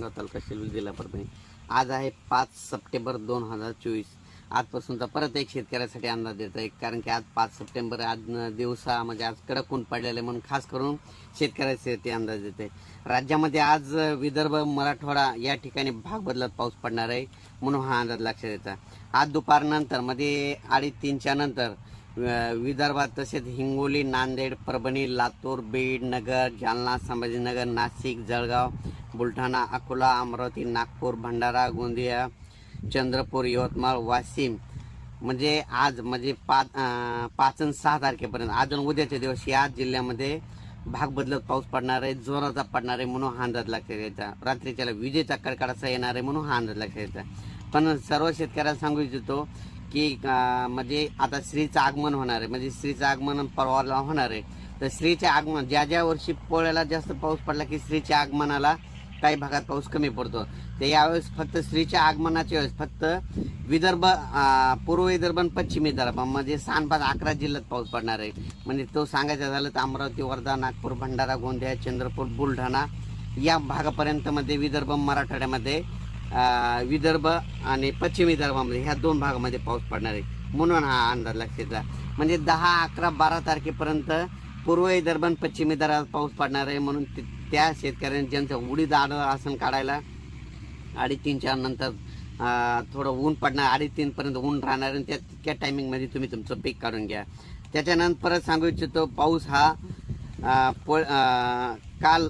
आसनगाव तालुका शिलवी जिल्हा परभणी. आज आहे पाच सप्टेंबर दोन हजार चोवीस. आजपासूनचा परत एक शेतकऱ्यासाठी अंदाज देत आहे कारण की आज पाच सप्टेंबर आज दिवसा म्हणजे आज कडक ऊन पडलेलं आहे म्हणून खास करून शेतकऱ्यासाठी अंदाज देत आहे. राज्यामध्ये आज विदर्भ मराठवाडा या ठिकाणी भाग बदलत पाऊस पडणार आहे म्हणून हा अंदाज लक्षात येतात आज दुपारनंतरमध्ये अडीच तीनच्या नंतर विदर्भात तसेच हिंगोली नांदेड परभणी लातूर बीड नगर जालना संभाजीनगर नाशिक जळगाव बुलढाणा अकोला अमरावती नागपूर भंडारा गोंदिया चंद्रपूर यवतमाळ वाशिम. म्हणजे आज म्हणजे पाच पाच आणि सहा तारखेपर्यंत. आज आणि उद्याच्या दिवस या जिल्ह्यामध्ये भाग बदलत पाऊस पडणार आहे जोराचा पडणार आहे म्हणून हा अंदाज लक्षात यायचा. रात्रीच्याला विजेचा कडकडाचा येणार आहे म्हणून हा अंदाज लक्षात यायचा. पण सर्व शेतकऱ्याला सांगू इच्छितो की म्हणजे आता श्रीचं आगमन होणार आहे. म्हणजे श्रीचं आगमन परवाला होणार आहे. तर श्रीचे आगमन ज्या ज्या वर्षी पोळ्याला जास्त पाऊस पडला की श्रीच्या आगमनाला काही भागात पाऊस कमी पडतो. तर यावेळेस फक्त स्त्रीच्या आगमनाच्या वेळेस फक्त विदर्भ पूर्व विदर्भ आणि पश्चिम विदर्भ म्हणजे सान पाच अकरा जिल्ह्यात पाऊस पडणार आहे. म्हणजे तो सांगायचं झालं तर अमरावती वर्धा नागपूर भंडारा गोंदिया चंद्रपूर बुलढाणा या भागापर्यंतमध्ये विदर्भ मराठवाड्यामध्ये विदर्भ आणि पश्चिम विदर्भामध्ये ह्या दोन भागामध्ये पाऊस पडणार आहे. म्हणून हा अंदाज लक्षात म्हणजे दहा अकरा बारा तारखेपर्यंत पूर्व विदर्भ आणि पश्चिम विदर्भात पाऊस पडणार आहे म्हणून ते- त्या शेतकऱ्यांनी ज्यांचं उडीद आड आसन काढायला अडीच नंतर थोडं ऊन पडणार अडीच तीनपर्यंत ऊन राहणार आणि त्या त्या टायमिंगमध्ये तुम्ही तुमचं पीक काढून घ्या. त्याच्यानंतर परत सांगू इच्छितो पाऊस हा अं, काल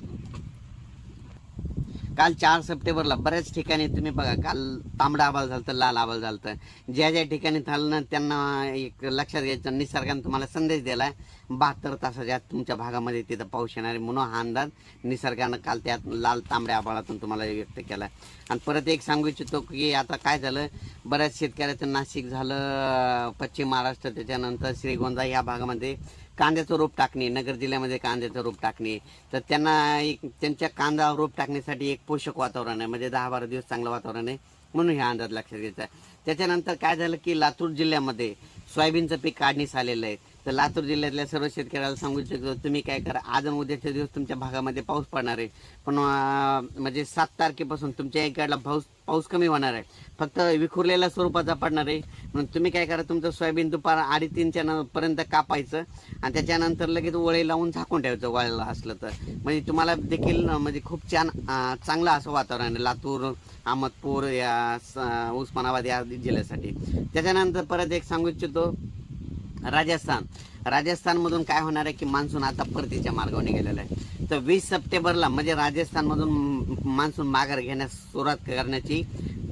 काल चार सप्टेंबरला बऱ्याच ठिकाणी तुम्ही बघा काल तांबडा आबाल झालं लाल आबाल झालं ज्या ज्या ठिकाणी झालं ना त्यांना एक लक्षात घ्यायचं निसर्गाने तुम्हाला संदेश दिला आहे बहात्तर तासाच्या आत तुमच्या भागामध्ये तिथं पाऊस येणार आहे म्हणून हा अंदाज निसर्गानं काल त्यात लाल तांबड्या आभाळातून तुम्हाला व्यक्त केला आणि परत एक सांगू इच्छितो की आता काय झालं बऱ्याच शेतकऱ्याचं नाशिक झालं पश्चिम महाराष्ट्र त्याच्यानंतर श्रीगोंदा या भागामध्ये कांद्याचं रोप टाकणे नगर जिल्ह्यामध्ये कांद्याचं रोप टाकणे. तर त्यांना एक त्यांच्या कांदा रोप टाकण्यासाठी एक पोषक वातावरण आहे म्हणजे दहा बारा दिवस चांगलं वातावरण आहे म्हणून हे अंदाज लक्षात घ्यायचा त्याच्यानंतर काय झालं की लातूर जिल्ह्यामध्ये सोयाबीनचं पीक काढणीस आलेलं आहे. तर लातूर जिल्ह्यातल्या सर्व शेतकऱ्याला सांगू इच्छितो तुम्ही काय करा आज आणि उद्याच्या दिवस तुमच्या भागामध्ये पाऊस पडणार आहे. पण म्हणजे सात तारखेपासून तुमच्या इकडला पाऊस पाऊस कमी होणार आहे. फक्त विखुरलेल्या स्वरूपाचा पडणार आहे. म्हणून तुम्ही काय करा तुमचं सोयाबीन दुपार अडीतीनच्या न- पर्यंत कापायचं आणि त्याच्यानंतर लगेच वळे लावून झाकून ठेवायचं वळेला असलं तर. म्हणजे तुम्हाला देखील म्हणजे खूप छान चांगलं असं वातावरण आहे. लातूर अहमदपूर या स- उस्मानाबाद या जिल्ह्यासाठी. त्याच्यानंतर परत एक सांगू इच्छितो राजस्थान. राजस्थानमधून काय होणार आहे की मान्सून आता परतीच्या मार्गावर निघालेला आहे. तर वीस सप्टेंबरला म्हणजे राजस्थानमधून मान्सून माघार घेण्यास सुरुवात करण्याची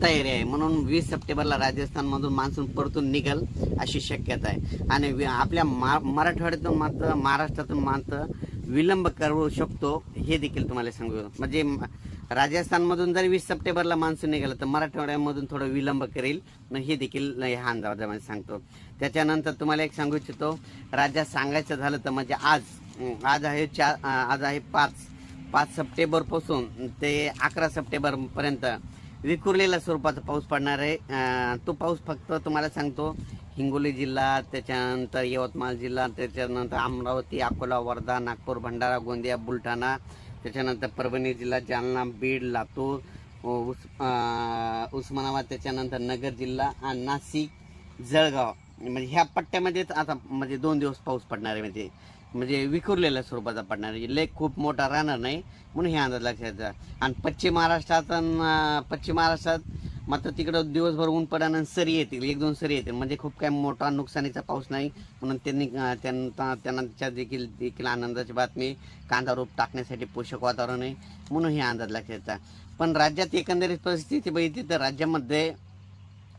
तयारी आहे. म्हणून वीस सप्टेंबरला राजस्थानमधून मान्सून परतून निघल अशी शक्यता आहे. आणि वि- आपल्या मा मराठवाड्यातून मात्र महाराष्ट्रातून मात्र विलंब करू शकतो हे देखील तुम्हाला सांगू. म्हणजे राजस्थानमधून जर वीस सप्टेंबरला मान्सून निघालं तर मराठवाड्यामधून थोडं विलंब करेल. न हे देखील ह्या अंदाजामध्ये सांगतो. त्याच्यानंतर तुम्हाला एक सांगू इच्छितो राज्यात सांगायचं झालं तर म्हणजे आज आज आहे चार आज आहे पाच पाच सप्टेंबरपासून ते अकरा सप्टेंबरपर्यंत विखुरलेल्या स्वरूपाचा पाऊस पडणार आहे. तो पाऊस फक्त तुम्हाला सांगतो हिंगोली जिल्हा त्याच्यानंतर यवतमाळ जिल्हा त्याच्यानंतर अमरावती अकोला वर्धा नागपूर भंडारा गोंदिया बुलढाणा त्याच्यानंतर परभणी जिल्हा जालना बीड लातूर उस उस्मानाबाद त्याच्यानंतर नगर जिल्हा आणि नाशिक जळगाव. म्हणजे ह्या पट्ट्यामध्येच आता म्हणजे दोन दिवस पाऊस पडणार आहे म्हणजे म्हणजे विखुरलेल्या स्वरूपाचा पडणार आहे. लेक खूप मोठा राहणार नाही म्हणून हे अंदाज लक्षात आणि पश्चिम महाराष्ट्रात पश्चिम महाराष्ट्रात मात्र तिकडं दिवसभर ऊन पडल्यानं सरी येतील एक दोन सरी येतील. म्हणजे खूप काही मोठा नुकसानीचा पाऊस नाही. म्हणून त्यांनी त्यांना त्यांना त्याच्यात देखील देखील आनंदाची बातमी कांदा रोप टाकण्यासाठी पोषक वातावरण आहे म्हणून हे अंदाज लक्षात येतात पण राज्यात एकंदरीत परिस्थिती बघितली तर राज्यामध्ये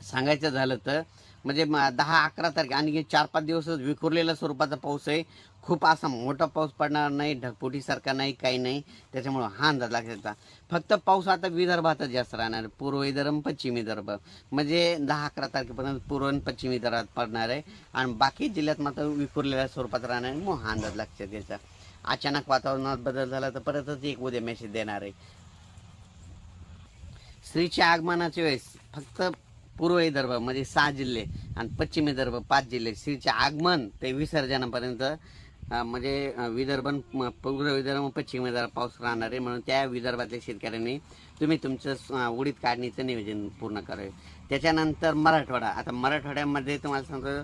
सांगायचं झालं तर म्हणजे दहा अकरा तारखे आणि चार पाच दिवस विखुरलेल्या स्वरूपाचा पाऊस आहे. खूप असा मोठा पाऊस पडणार नाही ढगपुटीसारखा नाही काही नाही. त्याच्यामुळं हा अंदाज लक्षात फक्त पाऊस आता विदर्भातच जास्त राहणार आहे. पूर्व विदर्भ पश्चिम विदर्भ. म्हणजे दहा अकरा तारखेपर्यंत पूर्व आणि पश्चिम विदर्भात पडणार आहे. आणि बाकी जिल्ह्यात मात्र विखुरलेल्या स्वरूपात राहणार आहे. मग हा अंदाज लक्षात घ्यायचा अचानक वातावरणात बदल झाला तर परतच एक उद्या मेसेज देणार आहे. स्त्रीच्या आगमनाच्या वेळेस फक्त पूर्व विदर्भ म्हणजे सहा जिल्हे आणि पश्चिम विदर्भ पाच जिल्हे स्त्रीचे आगमन ते विसर्जनापर्यंत म्हणजे विदर्भ म- पूर्व विदर्भ पश्चिम विदर्भ पाऊस राहणार आहे. म्हणून त्या विदर्भातल्या शेतकऱ्यांनी तुम्ही तुमचं उडीद काढणीचं नियोजन पूर्ण करावे त्याच्यानंतर मराठवाडा. आता मराठवाड्यामध्ये तुम्हाला सांगतो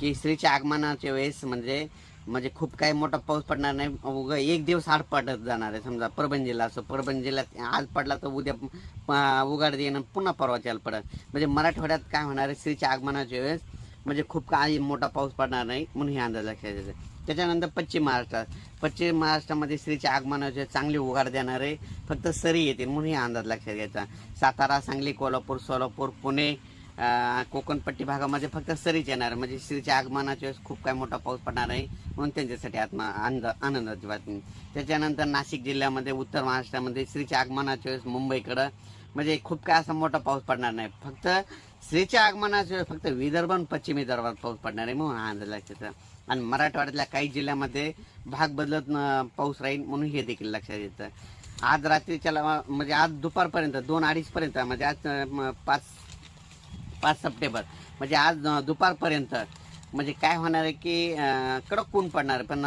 की स्त्रीच्या आगमनाच्या वेळेस म्हणजे म्हणजे खूप काही मोठा पाऊस पडणार नाही. उगं एक दिवस आड पडत जाणार आहे. समजा परभणी जिल्हा असो परभणी जिल्ह्यात आज पडला तर उद्या उघाड येणं पुन्हा परवाच्या पडत. म्हणजे मराठवाड्यात काय होणार आहे? स्त्रीच्या आगमनाच्या वेळेस म्हणजे खूप काही मोठा पाऊस पडणार नाही. म्हणून हे अंदाज लक्षात येते त्याच्यानंतर पश्चिम महाराष्ट्रात पश्चिम महाराष्ट्रामध्ये स्त्रीच्या आगमनाचे चांगले उघाड देणारे फक्त सरी येतील म्हणून हे अंदाज लक्षात घ्यायचा. सातारा सांगली कोल्हापूर सोलापूर पुणे कोकणपट्टी भागामध्ये फक्त सरीच येणार. म्हणजे स्त्रीच्या आगमनाच्या वेळेस खूप काही मोठा पाऊस पडणार आहे म्हणून त्यांच्यासाठी आत्मा आनंद आनंदाची बातमी त्याच्यानंतर नाशिक जिल्ह्यामध्ये उत्तर महाराष्ट्रामध्ये स्त्रीच्या आगमनाच्या वेळेस मुंबईकडं म्हणजे खूप काय असा मोठा पाऊस पडणार नाही. फक्त स्त्रीच्या आगमनाच्या वेळेस फक्त विदर्भ आणि पश्चिम विदर्भात पाऊस पडणार आहे म्हणून हा अंदाज लक्षात आणि मराठवाड्यातल्या काही जिल्ह्यामध्ये भाग बदलत पाऊस राहील म्हणून हे देखील लक्षात येतं. आज रात्रीच्या म्हणजे आज दुपारपर्यंत दोन अडीचपर्यंत म्हणजे आज पाच पाच सप्टेंबर म्हणजे आज दुपारपर्यंत म्हणजे काय होणार आहे की कडक ऊन पडणार आहे. पण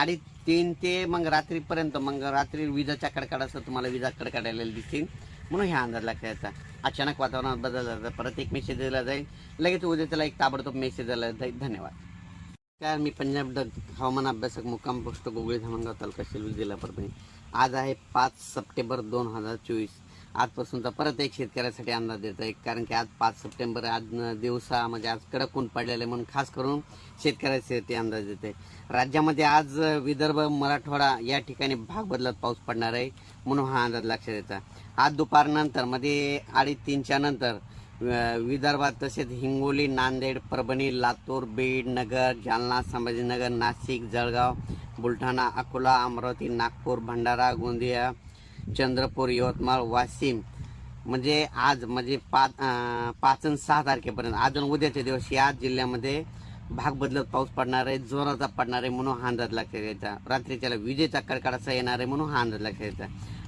अडीच तीन ते मग रात्रीपर्यंत मग रात्री विजाच्या कडकडाचं तुम्हाला विजा कडकडायला दिसतील म्हणून ह्या अंदाज लक्षात येतात अचानक वातावरणात बदल झाला परत एक मेसेज दिला जाईल. लगेच उद्या त्याला एक ताबडतोब मेसेज दिला जाईल. धन्यवाद. काय मी पंजाब डग हवामान अभ्यासक मुक्काम पोस्ट गोगळी धामणगाव तालुका शिलूर जिल्हा परभणी. आज आहे पाच सप्टेंबर दोन हजार चोवीस. आजपासूनचा परत एक शेतकऱ्यासाठी अंदाज देत आहे कारण की आज पाच सप्टेंबर आज दिवसा म्हणजे आज कडक ऊन पडलेलं आहे म्हणून खास करून शेतकऱ्यासाठी अंदाज देत आहे. राज्यामध्ये आज विदर्भ मराठवाडा या ठिकाणी भाग बदलत पाऊस पडणार आहे म्हणून हा अंदाज लक्षात येतात आज दुपारनंतरमध्ये अडीच तीनच्या नंतर विदर्भात तसेच हिंगोली नांदेड परभणी लातूर बीड नगर जालना संभाजीनगर नाशिक जळगाव बुलढाणा अकोला अमरावती नागपूर भंडारा गोंदिया चंद्रपूर यवतमाळ वाशिम. म्हणजे आज म्हणजे पाच पाच आणि सहा तारखेपर्यंत. आज आणि उद्याचे दिवस या जिल्ह्यामध्ये भाग बदलत पाऊस पडणार आहे जोराचा पडणार आहे म्हणून हा अंदाज लक्षात घ्यायचा. रात्रीच्याला विजेचा कडकडाचा येणार आहे म्हणून हा अंदाज लक्षात घ्यायचा.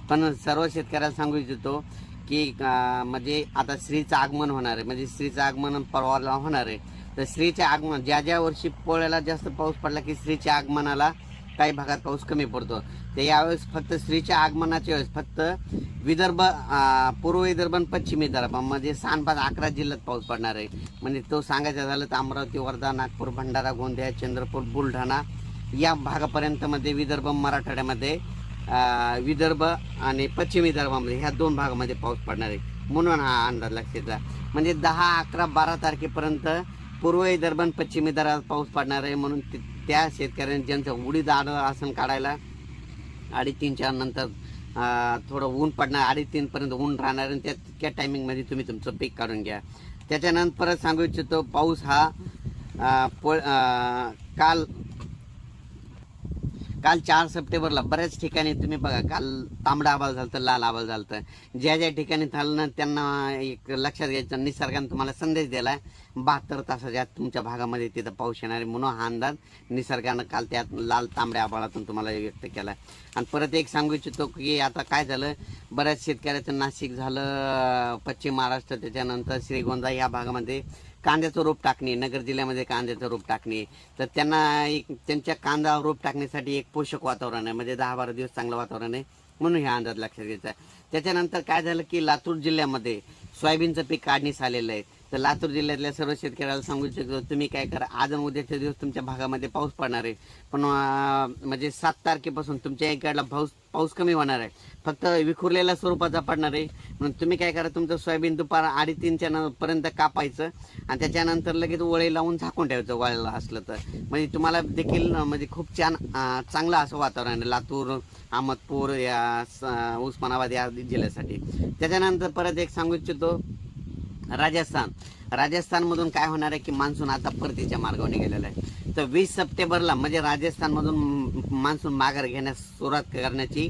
पण सर्व शेतकऱ्याला सांगू इच्छितो की म्हणजे आता स्त्रीचं आगमन होणार आहे. म्हणजे स्त्रीचं आगमन परवाला होणार आहे. तर स्त्रीच्या आगमन ज्या ज्या वर्षी पोळ्याला जास्त पाऊस पडला की स्त्रीच्या आगमनाला काही भागात पाऊस कमी पडतो. तर यावेळेस फक्त स्त्रीच्या आगमनाच्या वेळेस फक्त विदर्भ पूर्व विदर्भ आणि पश्चिम विदर्भ म्हणजे सहा अकरा जिल्ह्यात पाऊस पडणार आहे. म्हणजे तो सांगायचं झालं तर अमरावती वर्धा नागपूर भंडारा गोंदिया चंद्रपूर बुलढाणा या भागापर्यंत मध्ये विदर्भ मराठवाड्यामध्ये विदर्भ आणि पश्चिम विदर्भामध्ये ह्या दोन भागामध्ये पाऊस पडणार आहे. म्हणून हा अंदाज लक्षात येतला म्हणजे दहा अकरा बारा तारखेपर्यंत पूर्व विदर्भ आणि पश्चिम विदर्भात पाऊस पडणार आहे म्हणून त्या शेतकऱ्यांनी ज्यांचं उडीद आड आसन काढायला अडीतीनच्या नंतर थोडं ऊन पडणार अडीतीनपर्यंत ऊन राहणार आणि त्या त्या टायमिंगमध्ये तुम्ही तुमचं पीक काढून घ्या. त्याच्यानंतर परत सांगू इच्छितो पाऊस हा अं, काल काल चार सप्टेंबरला बऱ्याच ठिकाणी तुम्ही बघा काल तांबडा आबाल झालं लाल आबाल झालं ज्या ज्या ठिकाणी झालं ना त्यांना एक लक्षात घ्यायचं निसर्गाने तुम्हाला संदेश दिला बहात्तर तासाच्या आत तुमच्या भागामध्ये तिथं पाऊस येणार आहे म्हणून हा अंदाज निसर्गानं काल त्यात लाल तांबड्या आबाळातून तुम्हाला व्यक्त केला आणि परत एक सांगू इच्छितो की आता काय झालं बऱ्याच शेतकऱ्याचं नाशिक झालं पश्चिम महाराष्ट्र त्याच्यानंतर श्रीगोंदा या भागामध्ये कांद्याचं रोप टाकणे नगर जिल्ह्यामध्ये कांद्याचं रोप टाकणे. तर त्यांना एक त्यांच्या कांदा रोप टाकण्यासाठी एक पोषक वातावरण आहे. म्हणजे दहा बारा दिवस चांगलं वातावरण आहे. म्हणून हे अंदाज लक्षात घ्यायचा आहे. त्याच्यानंतर काय झालं की लातूर जिल्ह्यामध्ये सोयाबीनचं पीक काढणीस आलेलं आहे. तर लातूर जिल्ह्यातल्या सर्व शेतकऱ्याला सांगू इच्छितो तुम्ही काय करा. आज आणि उद्याच्या दिवस तुमच्या भागामध्ये पाऊस पडणार आहे. पण म्हणजे सात तारखेपासून तुमच्या इकडला पाऊस पाऊस कमी होणार आहे. फक्त विखुरलेल्या स्वरूपाचा पडणार आहे. म्हणून तुम्ही काय करा तुमचं सोयाबीन दुपार अडीच तीनच्या न- पर्यंत कापायचं आणि त्याच्यानंतर लगेच वळे लावून झाकून ठेवायचं वळेला असलं तर. म्हणजे तुम्हाला देखील म्हणजे खूप छान चांगलं असं वातावरण आहे. लातूर अहमदपूर या स- उस्मानाबाद या जिल्ह्यासाठी. त्याच्यानंतर परत एक सांगू इच्छितो राजस्थान. राजस्थानमधून काय होणार आहे की मान्सून आता परतीच्या मार्गावर निघालेला आहे. तर वीस सप्टेंबरला म्हणजे राजस्थानमधून मान्सून माघार घेण्यास सुरुवात करण्याची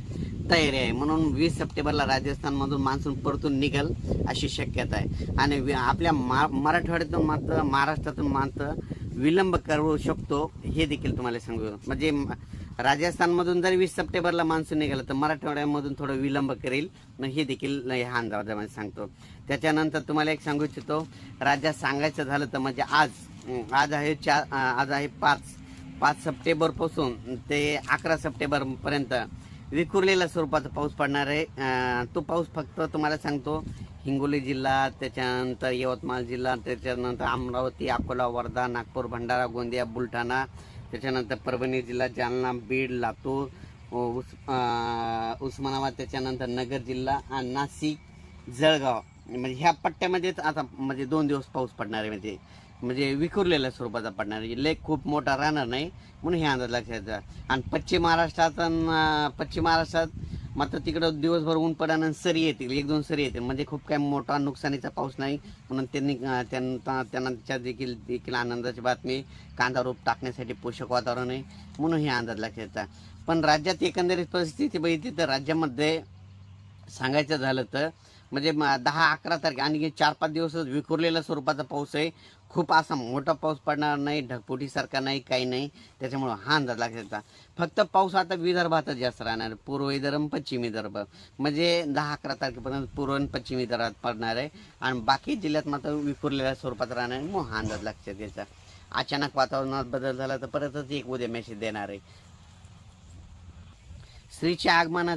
तयारी आहे. म्हणून वीस सप्टेंबरला राजस्थानमधून मान्सून परतून निघेल अशी शक्यता आहे. आणि वि- आपल्या मा मराठवाड्यातून मात्र महाराष्ट्रातून मात्र विलंब करू शकतो हे देखील तुम्हाला सांगू. म्हणजे राजस्थानमधून जर वीस सप्टेंबरला मान्सून निघालं तर मराठवाड्यामधून थोडं विलंब करेल. हे देखील ह्या अंदाजामध्ये सांगतो. त्याच्यानंतर तुम्हाला एक सांगू इच्छितो. राज्यात सांगायचं झालं तर म्हणजे आज आज आहे चार आज आहे पाच पाच सप्टेंबरपासून ते अकरा सप्टेंबरपर्यंत विखुरलेल्या स्वरूपाचा पाऊस पडणार आहे. तो पाऊस फक्त तुम्हाला सांगतो हिंगोली जिल्हा त्याच्यानंतर यवतमाळ जिल्हा त्याच्यानंतर अमरावती अकोला वर्धा नागपूर भंडारा गोंदिया बुलढाणा त्याच्यानंतर परभणी जिल्हा जालना बीड लातूर उस उस्मानाबाद त्याच्यानंतर नगर जिल्हा आणि नाशिक जळगाव. म्हणजे ह्या पट्ट्यामध्येच आता म्हणजे दोन दिवस पाऊस पडणार आहे म्हणजे. म्हणजे विखुरलेल्या स्वरूपाचा पडणार आहे. लेक खूप मोठा राहणार नाही म्हणून हे अंदाज लक्षात आणि पश्चिम महाराष्ट्रात पश्चिम महाराष्ट्रात मात्र तिकडं दिवसभर ऊन पडल्यानं सरी येतील एक दोन सरी येतील. म्हणजे खूप काही मोठा नुकसानीचा पाऊस नाही. म्हणून त्यांनी त्यांना त्यांना देखील देखील आनंदाची बातमी कांदा रोप टाकण्यासाठी पोषक वातावरण आहे. म्हणून हे अंदाज लक्षात येतात पण राज्यात एकंदरीत परिस्थिती बघितली तर राज्यामध्ये सांगायचं झालं तर म्हणजे दहा अकरा तारखे आणि चार पाच दिवसच विखुरलेल्या स्वरूपाचा पाऊस आहे. खूप असा मोठा पाऊस पडणार नाही ढगफुटीसारखा नाही काही नाही. त्याच्यामुळं हा अंदाज लागत फक्त पाऊस आता विदर्भातच जास्त राहणार. पूर्व विदर्भ आणि पश्चिम विदर्भ. म्हणजे दहा अकरा तारखेपर्यंत पूर्व आणि पश्चिम विदर्भात पडणार आहे. आणि बाकी जिल्ह्यात मात्र विखुरलेल्या स्वरूपात राहणार आहे. मग हा अंदाज लक्षात घ्यायचा अचानक वातावरणात बदल झाला तर परतच एक उद्या मेसेज देणार आहे. स्त्रीच्या आगमनाचे